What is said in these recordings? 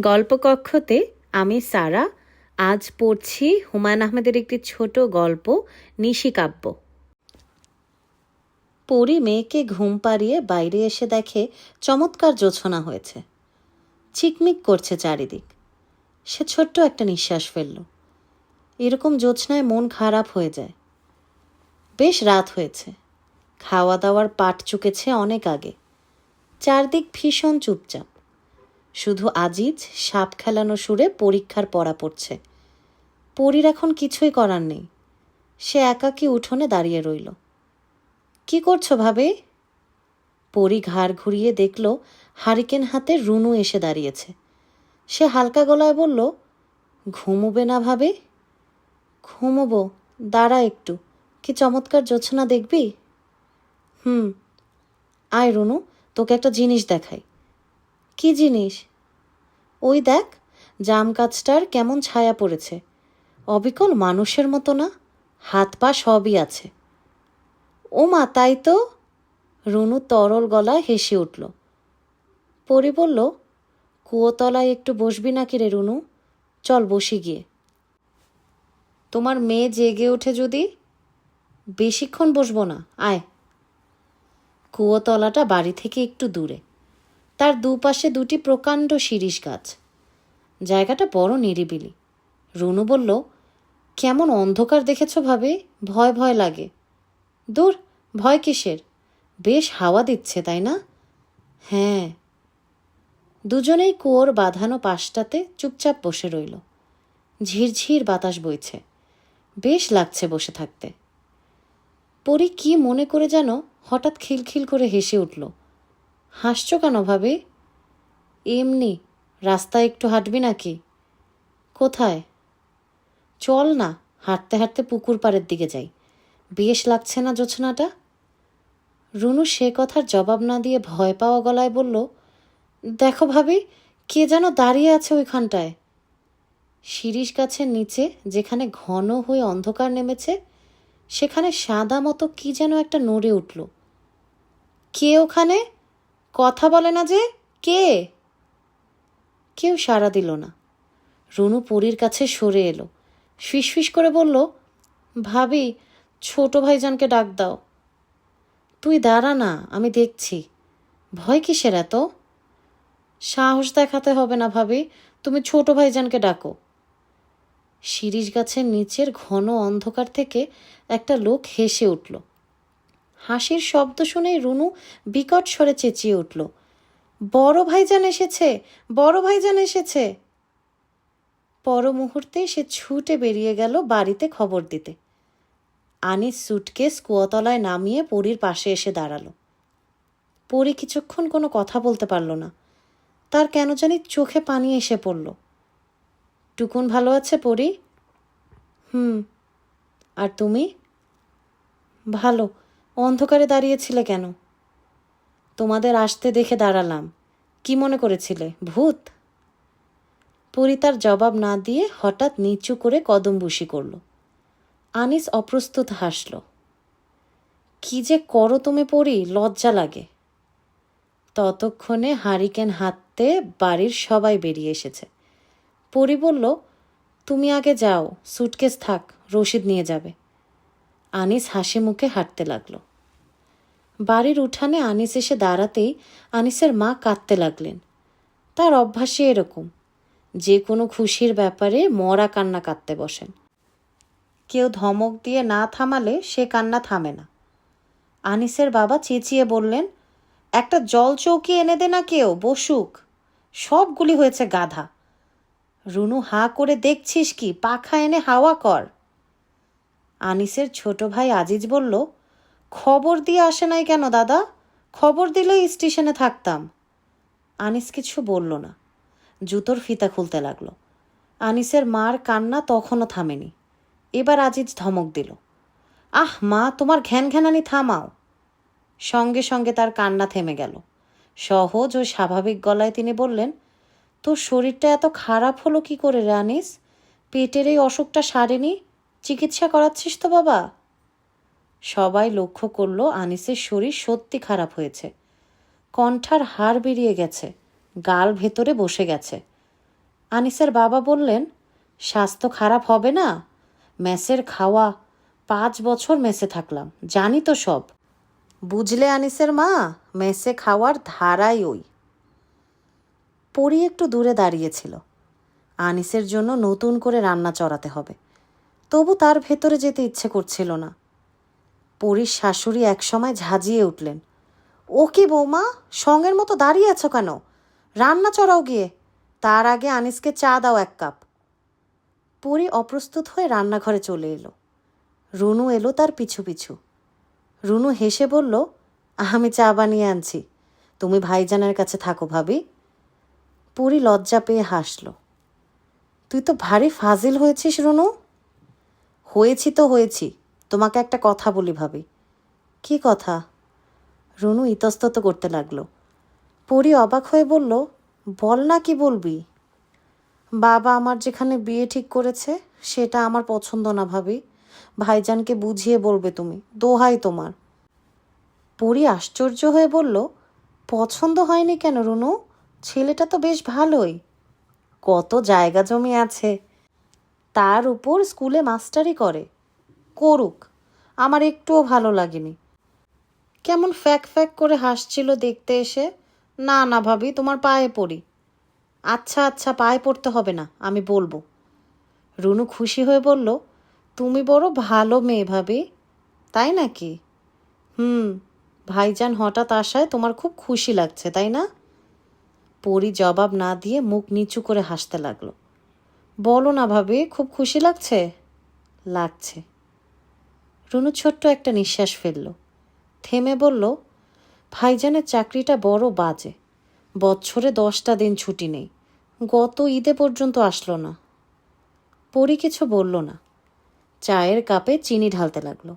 গল্পকক্ষতে আমি সারা, আজ পড়ছি হুমায়ুন আহমেদের একটি ছোট গল্প নিশিকাব্য পরি মেয়েকে ঘুম পাড়িয়ে বাইরে এসে দেখে চমৎকার জোছনা হয়েছে। চিকমিক করছে চারিদিক। সে ছোট্ট একটা নিঃশ্বাস ফেলল। এরকম জোছনায় মন খারাপ হয়ে যায়। বেশ রাত হয়েছে। খাওয়া দাওয়ার পাট চুকেছে অনেক আগে। চারদিক ভীষণ চুপচাপ। শুধু আজিজ সাপ খেলানো সুরে পরীক্ষার পড়া পড়ছে। পরীর এখন কিছুই করার নেই। সে একাকী উঠোনে দাঁড়িয়ে রইল। কি করছ ভাবে? পরি ঘাড় ঘুরিয়ে দেখল হারিকেন হাতে রুনু এসে দাঁড়িয়েছে। সে হালকা গলায় বলল, ঘুমোবে না ভাবে? ঘুমোবো, দাঁড়া একটু। কি চমৎকার জোছনা দেখবি? হুম, আয় রুনু, তোকে একটা জিনিস দেখাই। কি জিনিস? ওই দেখ, জাম গাছটার কেমন ছায়া পড়েছে। অবিকল মানুষের মতো না, হাত পা সবই আছে। ও মা তাই তো? রুনু তরল গলায় হেসে উঠল। পরি বলল কুয়োতলায় একটু বসবি নাকি রে রুনু? চল বসি গিয়ে। তোমার মেয়ে জেগে ওঠে যদি? বেশিক্ষণ বসবো না, আয়। কুয়োতলাটা বাড়ি থেকে একটু দূরে। তার দুপাশে দুটি প্রকাণ্ড শিরিষ গাছ। জায়গাটা বড় নিরিবিলি। রুনু বলল, কেমন অন্ধকার দেখেছ ভাবে? ভয় ভয় লাগে। দূর, ভয় কিসের? বেশ হাওয়া দিচ্ছে, তাই না? হ্যাঁ। দুজনেই কুয়োর বাঁধানো পাশটাতে চুপচাপ বসে রইল। ঝিরঝির বাতাস বইছে। বেশ লাগছে বসে থাকতে। পরি কি মনে করে যেন হঠাৎ খিলখিল করে হেসে উঠল। হাসছো কেন ভাবে? এমনি, রাস্তায় একটু হাঁটবি নাকি? কোথায়? চল না, হাঁটতে হাঁটতে পুকুর পাড়ের দিকে যাই। বেশ লাগছে না জোছনাটা? রুনু সে কথার জবাব না দিয়ে ভয় পাওয়া গলায় বলল, দেখো ভাবি, কে যেন দাঁড়িয়ে আছে ওইখানটায়? শিরিষ গাছের নিচে, যেখানে ঘন হয়ে অন্ধকার নেমেছে, সেখানে সাদা মতো কি যেন একটা নড়ে উঠল। কে ওখানে? কথা বলে না যে কে? কেউ সাড়া দিল না। রুনু পরীর কাছে সরে এলো। ফিসফিস করে বলল, ভাবি, ছোট ভাইজানকে ডাক দাও। তুই দাঁড়া না, আমি দেখছি। ভয় কিসের এত? সাহস দেখাতে হবে না ভাবি, তুমি ছোট ভাইজানকে ডাকো। শিরিষ গাছের নিচের ঘন অন্ধকার থেকে একটা লোক হেসে উঠল। হাসির শব্দ শুনেই রুনু বিকট স্বরে চেঁচিয়ে উঠল, বড় ভাইজান এসেছে, বড় ভাইজান এসেছে। পর মুহূর্তে সে ছুটে বেরিয়ে গেল বাড়িতে খবর দিতে। আনিস সুটকেস কুয়াতলায় নামিয়ে পরীর পাশে এসে দাঁড়াল। পরী কিছুক্ষণ কোনো কথা বলতে পারল না। তার কেন জানি চোখে পানি এসে পড়ল। টুকুন ভালো আছে পরি? হুম। আর তুমি? ভালো। অন্ধকারে দাঁড়িয়েছিলে কেন? তোমাদের আসতে দেখে দাঁড়ালাম। কি মনে করেছিলে, ভূত? পরি তার জবাব না দিয়ে হঠাৎ নিচু করে কদম বুসি করল। আনিস অপ্রস্তুত হাসল। কি যে করো তুমি পড়ি লজ্জা লাগে। ততক্ষণে হারিকেন হাততে বাড়ির সবাই বেরিয়ে এসেছে। পরি বলল, তুমি আগে যাও, সুটকেস থাক, রশিদ নিয়ে যাবে। আনিস হাসি মুখে হাঁটতে লাগল। বাড়ির উঠানে আনিস এসে দাঁড়াতেই আনিসের মা কাঁদতে লাগলেন। তার অভ্যাসই এরকম, যে কোনো খুশির ব্যাপারে মরা কান্না কাঁদতে বসেন। কেউ ধমক দিয়ে না থামালে সে কান্না থামে না। আনিসের বাবা চেঁচিয়ে বললেন, একটা জল চৌকি এনে দে না কেউ, বসুক। সবগুলি হয়েছে গাধা। রুনু হা করে দেখছিস কি, পাখা এনে হাওয়া কর। আনিসের ছোট ভাই আজিজ বলল, খবর দিয়ে আসে নাই কেন দাদা? খবর দিলেই স্টেশনে থাকতাম। আনিস কিছু বলল না। জুতোর ফিতা খুলতে লাগল। আনিসের মার কান্না তখনও থামেনি। এবার আজিজ ধমক দিল, আহ মা, তোমার ঘ্যান ঘ্যানানি থামাও। সঙ্গে সঙ্গে তার কান্না থেমে গেল। সহজ ও স্বাভাবিক গলায় তিনি বললেন, তোর শরীরটা এত খারাপ হলো কি করে রে আনিস? পেটের এই অসুখটা সারেনি? চিকিৎসা করাচ্ছিস তো বাবা। সবাই লক্ষ্য করল আনিসের শরীর সত্যি খারাপ হয়েছে। কণ্ঠার হাড় বেরিয়ে গেছে, গাল ভেতরে বসে গেছে। আনিসের বাবা বললেন, স্বাস্থ্য খারাপ হবে না? মেসের খাওয়া, পাঁচ বছর মেসে থাকলাম, জানি তো সব। বুঝলে আনিসের মা, মেসে খাওয়ার ধারাই ওই। পরি একটু দূরে দাঁড়িয়েছিল আনিসের জন্য নতুন করে রান্না চড়াতে হবে। তবু তার ভেতরে যেতে ইচ্ছে করছিল না। পরীর শাশুড়ি একসময় ঝাঁজিয়ে উঠলেন, ও কি বৌমা, সঙ্গের মতো দাঁড়িয়ে আছো কেন? রান্না চড়াও গিয়ে। তার আগে আনিসকে চা দাও এক কাপ। পরি অপ্রস্তুত হয়ে রান্নাঘরে চলে এলো। রুনু এলো তার পিছু পিছু। রুনু হেসে বলল, আমি চা বানিয়ে আনছি। তুমি ভাইজানের কাছে থাকো ভাবি। পুরি লজ্জা পেয়ে হাসল। তুই তো ভারী ফাজিল হয়েছিস রুনু। হয়েছি তো হয়েছি, তোমাকে একটা কথা বলি ভাবি। কি কথা? রুনু ইতস্তত করতে লাগল। পরি অবাক হয়ে বলল, বল না কি বলবি? বাবা আমার যেখানে বিয়ে ঠিক করেছে, সেটা আমার পছন্দ না ভাবি। ভাইজানকে বুঝিয়ে বলবে তুমি, দোহাই তোমার। পরি আশ্চর্য হয়ে বলল, পছন্দ হয়নি কেন রুনু? ছেলেটা তো বেশ ভালোই। কত জায়গা জমি আছে। তার উপর স্কুলে মাস্টারি করে। করুক, আমার একটুও ভালো লাগেনি। কেমন ফ্যাক ফ্যাক করে হাসছিল দেখতে এসে। না না ভাবি, তোমার পায়ে পড়ি। আচ্ছা আচ্ছা পায়ে পড়তে হবে না, আমি বলব। রুনু খুশি হয়ে বলল, তুমি বড় ভালো মেয়ে ভাবি, তাই নাকি? হুম, ভাইজান হঠাৎ আসায় তোমার খুব খুশি লাগছে, তাই না? পরি জবাব না দিয়ে মুখ নিচু করে হাসতে লাগল। বলো না ভাবি, খুব খুশি লাগছে? লাগছে। রুনু ছোট্ট একটা নিঃশ্বাস ফেলল। থেমে বলল, ভাইজানের চাকরিটা বড় বাজে। বছরে দশটা দিন ছুটি নেই। গত ঈদে পর্যন্ত আসলো না। পরি কিছু বলল না। চায়ের কাপে চিনি ঢালতে লাগল।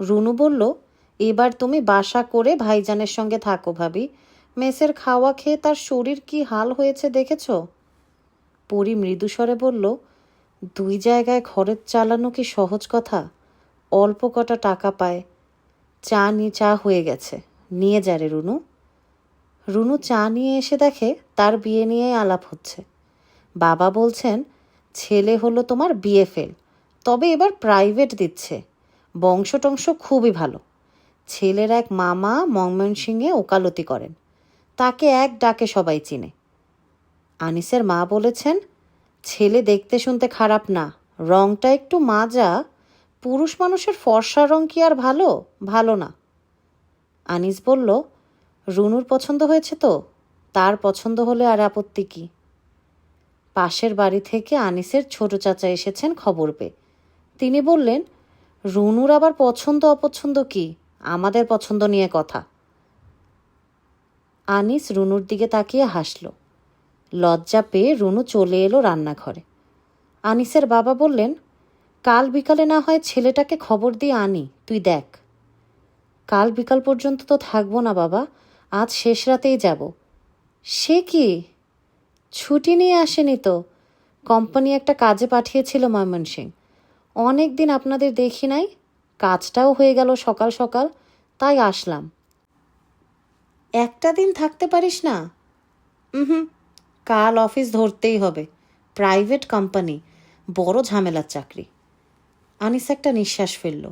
রুনু বলল, এবার তুমি বাসা করে ভাইজানের সঙ্গে থাকো ভাবি। মেসের খাওয়া খেয়ে তার শরীর কি হাল হয়েছে দেখেছ? পরি মৃদুস্বরে বলল, দুই জায়গায় ঘরের চালানো কি সহজ কথা? অল্প কটা টাকা পায়। চা নিয়ে চা হয়ে গেছে। নিয়ে যা রে রুনু। রুনু চা নিয়ে এসে দেখে তার বিয়ে নিয়ে আলাপ হচ্ছে। বাবা বলছেন, ছেলে হলো তোমার বিয়ে ফেল তবে এবার প্রাইভেট দিচ্ছে। বংশ টংশ খুবই ভালো। ছেলের এক মামা ময়মনসিংহে ওকালতি করেন। তাকে এক ডাকে সবাই চিনে। আনিসের মা বলেছেন, ছেলে দেখতে শুনতে খারাপ না, রংটা একটু মাজা, পুরুষ মানুষের ফর্সা রং কি আর ভালো? ভালো না। আনিস বলল, রুনুর পছন্দ হয়েছে তো, তার পছন্দ হলে আর আপত্তি কি? পাশের বাড়ি থেকে আনিসের ছোট চাচা এসেছেন খবর পেয়ে। তিনি বললেন, রুনুর আবার পছন্দ অপছন্দ কি? আমাদের পছন্দ নিয়ে কথা। আনিস রুনুর দিকে তাকিয়ে হাসল। লজ্জা পেয়ে রুনু চলে এলো রান্নাঘরে। আনিসের বাবা বললেন, কাল বিকালে না হয় ছেলেটাকে খবর দিয়ে আনি, তুই দেখ। কাল বিকাল পর্যন্ত তো থাকব না বাবা, আজ শেষ রাতেই যাব। সে কি? ছুটি নিয়ে আসেনি তো। কোম্পানি একটা কাজে পাঠিয়েছিল ময়মনসিং। অনেক দিন আপনাদের দেখি নাই, কাজটাও হয়ে গেল সকাল সকাল, তাই আসলাম। একটা দিন থাকতে পারিস না? হুম। কাল অফিস ধরতেই হবে। প্রাইভেট কোম্পানি, বড় ঝামেলার চাকরি। আনিস একটা নিঃশ্বাস ফেলল।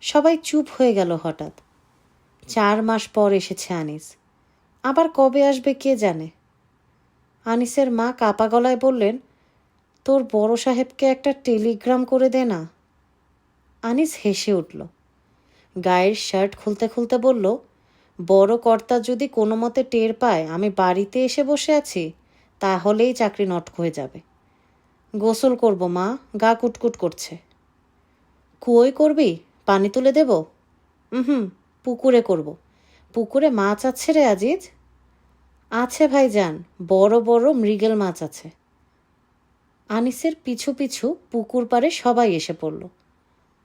সবাই চুপ হয়ে গেল হঠাৎ। চার মাস পর এসেছে আনিস। আবার কবে আসবে কে জানে? আনিসের মা কাপা গলায় বললেন, তোর বড় সাহেবকে একটা টেলিগ্রাম করে দে না। আনিস হেসে উঠল। গায়ের শার্ট খুলতে খুলতে বলল, বড় কর্তা যদি কোনো মতে টের পায়, আমি বাড়িতে এসে বসে আছি। তাহলেই চাকরি নটক হয়ে যাবে। গোসল করব, মা। গা কুটকুট করছে। কুয়োই করবি? পানি তুলে দেব? হুম পুকুরে করব। পুকুরে মাছ আছে রে আজিজ? আছে ভাই যান বড় বড় মৃগেল মাছ আছে। আনিসের পিছু পিছু পুকুর পাড়ে সবাই এসে পড়ল।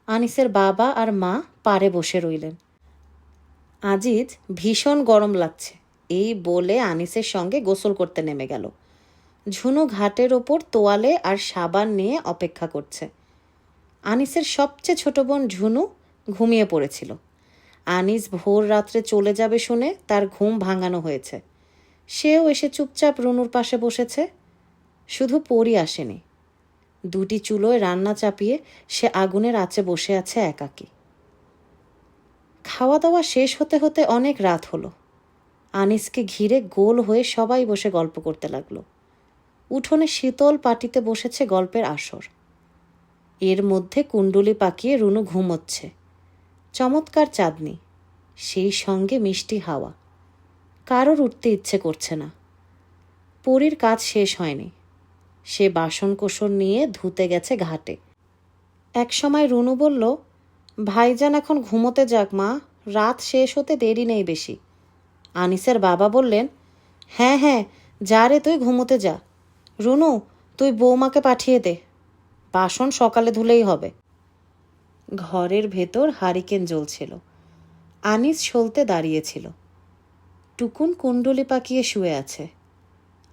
আনিসের বাবা আর মা পাড়ে বসে রইলেন। আজিজ ভীষণ গরম লাগছে। এই বলে আনিসের সঙ্গে গোসল করতে নেমে গেল। ঝুনু ঘাটের ওপর তোয়ালে আর সাবান নিয়ে অপেক্ষা করছে। আনিসের সবচেয়ে ছোট বোন ঝুনু ঘুমিয়ে পড়েছিল। আনিস ভোর রাত্রে চলে যাবে শুনে তার ঘুম ভাঙানো হয়েছে। সেও এসে চুপচাপ রুনুর পাশে বসেছে। শুধু পরি আসেনি। দুটি চুলোয় রান্না চাপিয়ে সে আগুনের আঁচে বসে আছে একাকী। খাওয়া দাওয়া শেষ হতে হতে অনেক রাত হলো। আনিসকে ঘিরে গোল হয়ে সবাই বসে গল্প করতে লাগল। উঠোনে শীতল পাটিতে বসেছে গল্পের আসর। এর মধ্যে কুণ্ডুলি পাকিয়ে রুনু ঘুমোচ্ছে। চমৎকার চাঁদনি, সেই সঙ্গে মিষ্টি হাওয়া। কারোর উঠতে ইচ্ছে করছে না। পরীর কাজ শেষ হয়নি। সে বাসন কোসন নিয়ে ধুতে গেছে ঘাটে। এক সময় রুনু বলল, ভাইজান এখন ঘুমোতে যাক মা, রাত শেষ হতে দেরি নেই বেশি। আনিসের বাবা বললেন হ্যাঁ হ্যাঁ যা রে তুই ঘুমোতে যা। রুনু, তুই বৌমাকে পাঠিয়ে দে। বাসন সকালে ধুলেই হবে। ঘরের ভেতর হারিকেন জ্বলছিল। আনিস সলতে দাঁড়িয়েছিল। টুকুন কুণ্ডলি পাকিয়ে শুয়ে আছে।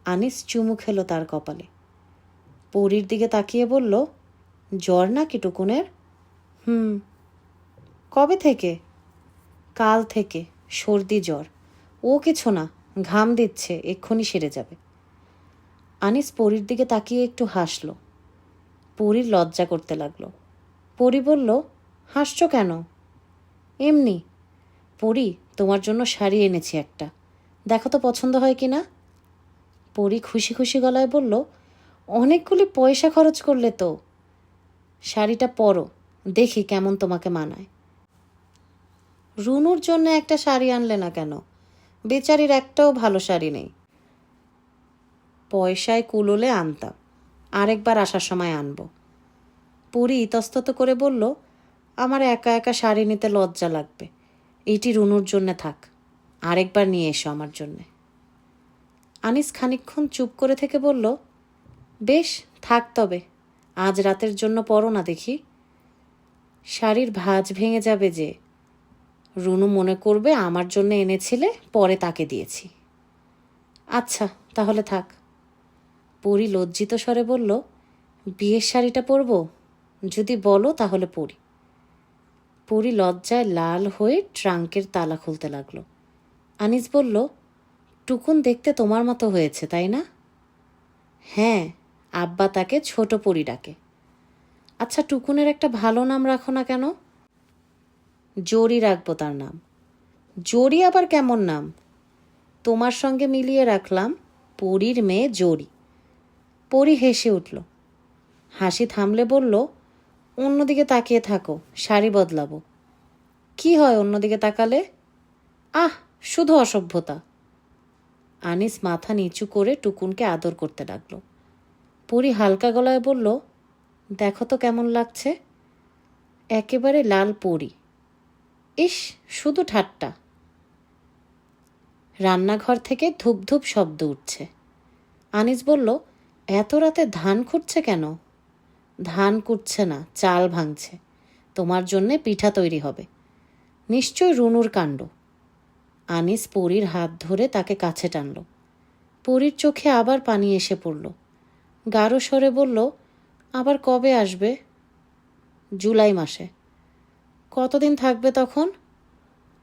আনিস চুমু খেলো তার কপালে। পরীর দিকে তাকিয়ে বলল, জ্বর নাকি টুকুনের? হুম। কবে থেকে? কাল থেকে। সর্দি জ্বর। ও কিছু না, ঘাম দিচ্ছে, এক্ষুনি সেরে যাবে। আনিস পরীর দিকে তাকিয়ে একটু হাসল। পরীর লজ্জা করতে লাগল। পরি বলল, হাসছো কেন? এমনি। পরি, তোমার জন্য শাড়ি এনেছি একটা। দেখো তো পছন্দ হয় কি না পরি খুশি খুশি গলায় বলল, অনেকগুলি পয়সা খরচ করলে তো। শাড়িটা পরো, দেখি কেমন তোমাকে মানায়। রুনুর জন্য একটা শাড়ি আনলে না কেন? বেচারির একটাও ভালো শাড়ি নেই। পয়সায় কুলোলে আনতাম। আরেকবার আসার সময় আনব। পুরী ইতস্তত করে বলল, আমার একা একা শাড়ি নিতে লজ্জা লাগবে। এইটি রুনুর জন্যে থাক। আরেকবার নিয়ে এসো আমার জন্যে। আনিস খানিকক্ষণ চুপ করে থেকে বলল, বেশ, থাক তবে। আজ রাতের জন্য পরো না দেখি। শাড়ির ভাঁজ ভেঙে যাবে যে। রুনু মনে করবে আমার জন্য এনেছিলে, পরে তাকে দিয়েছি। আচ্ছা তাহলে থাক। পরি লজ্জিত স্বরে বলল, বিয়ের শাড়িটা পরবো? যদি বলো তাহলে পরি। পরি লজ্জায় লাল হয়ে ট্রাঙ্কের তালা খুলতে লাগল। আনিস বলল, টুকুন দেখতে তোমার মতো হয়েছে, তাই না? হ্যাঁ আব্বা তাকে ছোট পরি ডাকে। আচ্ছা টুকুনের একটা ভালো নাম রাখো না কেন? জরি রাখব তার নাম। জরি আবার কেমন নাম? তোমার সঙ্গে মিলিয়ে রাখলাম পরীর মেয়ে জরি। পরি হেসে উঠল। হাসি থামলে বলল, অন্যদিকে তাকিয়ে থাকো, শাড়ি বদলাবো। কি হয় অন্যদিকে তাকালে? আহ, শুধু অসভ্যতা। আনিস মাথা নিচু করে টুকুনকে আদর করতে লাগল। পরি হালকা গলায় বলল, দেখো তো কেমন লাগছে। একেবারে লাল পরি। ইস, শুধু ঠাট্টা। রান্নাঘর থেকে ধূপ ধূপ শব্দ উঠছে। আনিস বলল এত রাতে ধান খুঁড়ছে কেন? ধান কুটছে না, চাল ভাঙছে। তোমার জন্যে পিঠা তৈরি হবে। নিশ্চয় রুনুর কাণ্ড। আনিস পরীর হাত ধরে তাকে কাছে টানল। পরীর চোখে আবার পানি এসে পড়ল। গাঢ় স্বরে বলল, আবার কবে আসবে? জুলাই মাসে। কতদিন থাকবে তখন?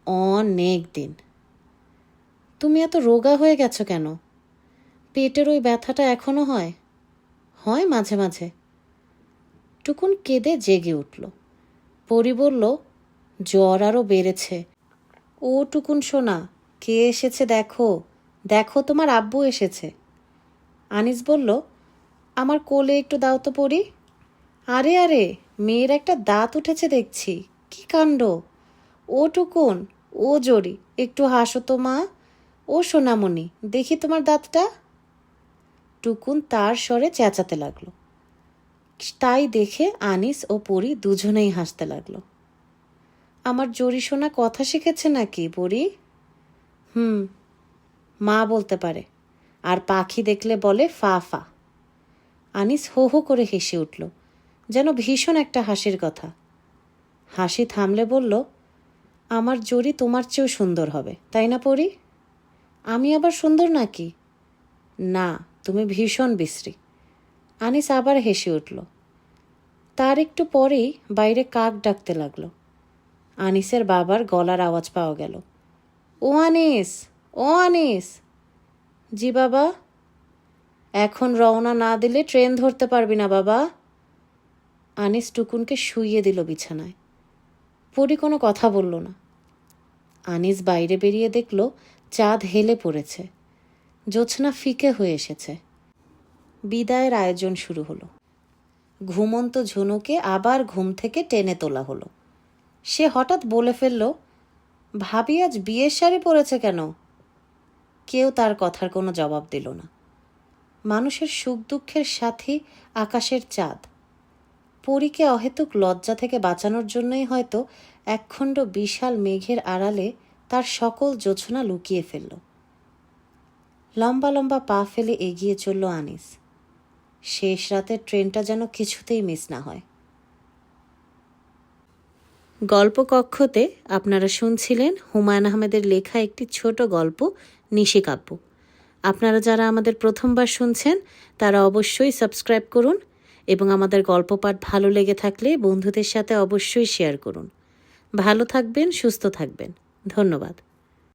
অনেক দিন। তুমি এত রোগা হয়ে গেছো কেন? পেটের ওই ব্যথাটা এখনও হয়? হয় মাঝে মাঝে। টুকুন কেঁদে জেগে উঠল। পরি বলল, জ্বর আরও বেড়েছে। ও টুকুন সোনা, কে এসেছে দেখো? দেখো, তোমার আব্বু এসেছে। আনিস বলল, আমার কোলে একটু দাও তো পড়ি আরে আরে, মেয়ের একটা দাঁত উঠেছে দেখছি। কি কাণ্ড? ও টুকুন, ও জরি, একটু হাসো তো মা। ও সোনামণি, দেখি তোমার দাঁতটা। টুকুন তার স্বরে চেঁচাতে লাগল। তাই দেখে আনিস ও পরি দুজনেই হাসতে লাগল। আমার জরি শোনা কথা শিখেছে নাকি, পরি? হুম, মা বলতে পারে, আর পাখি দেখলে বলে ফা ফা। আনিস হো হো করে হেসে উঠল, যেন ভীষণ একটা হাসির কথা। হাসি থামলে বলল, আমার জরি তোমার চেয়েও সুন্দর হবে, তাই না পরি? আমি আবার সুন্দর নাকি? না তুমি ভীষণ বিশ্রী। আনিস আবার হেসে উঠল। তার একটু পরেই বাইরে কাক ডাকতে লাগল। আনিসের বাবার গলার আওয়াজ পাওয়া গেল। ও আনিস ও আনিস! জি বাবা। এখন রওনা না দিলে ট্রেন ধরতে পারবি না বাবা। আনিস টুকুনকে শুইয়ে দিল বিছানায়। পরি কোনো কথা বলল না। আনিস বাইরে বেরিয়ে দেখল চাঁদ হেলে পড়েছে। জোছনা ফিকে হয়ে এসেছে। বিদায়ের আয়োজন শুরু হলো। ঘুমন্ত ঝুনুকে আবার ঘুম থেকে টেনে তোলা হলো। সে হঠাৎ বলে ফেলল, ভাবি, আজ বিয়ের শাড়ি পরেছে কেন? কেউ তার কথার কোনো জবাব দিল না। মানুষের সুখ দুঃখের সাথী আকাশের চাঁদ। পরীকে অহেতুক লজ্জা থেকে বাঁচানোর জন্যই হয়তো একখণ্ড বিশাল মেঘের আড়ালে তার সকল জোছনা লুকিয়ে ফেলল। লম্বা লম্বা পা ফেলে এগিয়ে চলল আনিস। শেষ রাতের ট্রেনটা যেন কিছুতেই মিস না হয়। গল্প কক্ষতে আপনারা শুনছিলেন হুমায়ুন আহমেদের লেখা একটি ছোট গল্প নিশিকাব্য আপনারা যারা আমাদের প্রথমবার শুনছেন, তারা অবশ্যই সাবস্ক্রাইব করুন এবং আমাদের গল্প পাঠ ভালো লেগে থাকলে বন্ধুদের সাথে অবশ্যই শেয়ার করুন। ভালো থাকবেন, সুস্থ থাকবেন। ধন্যবাদ।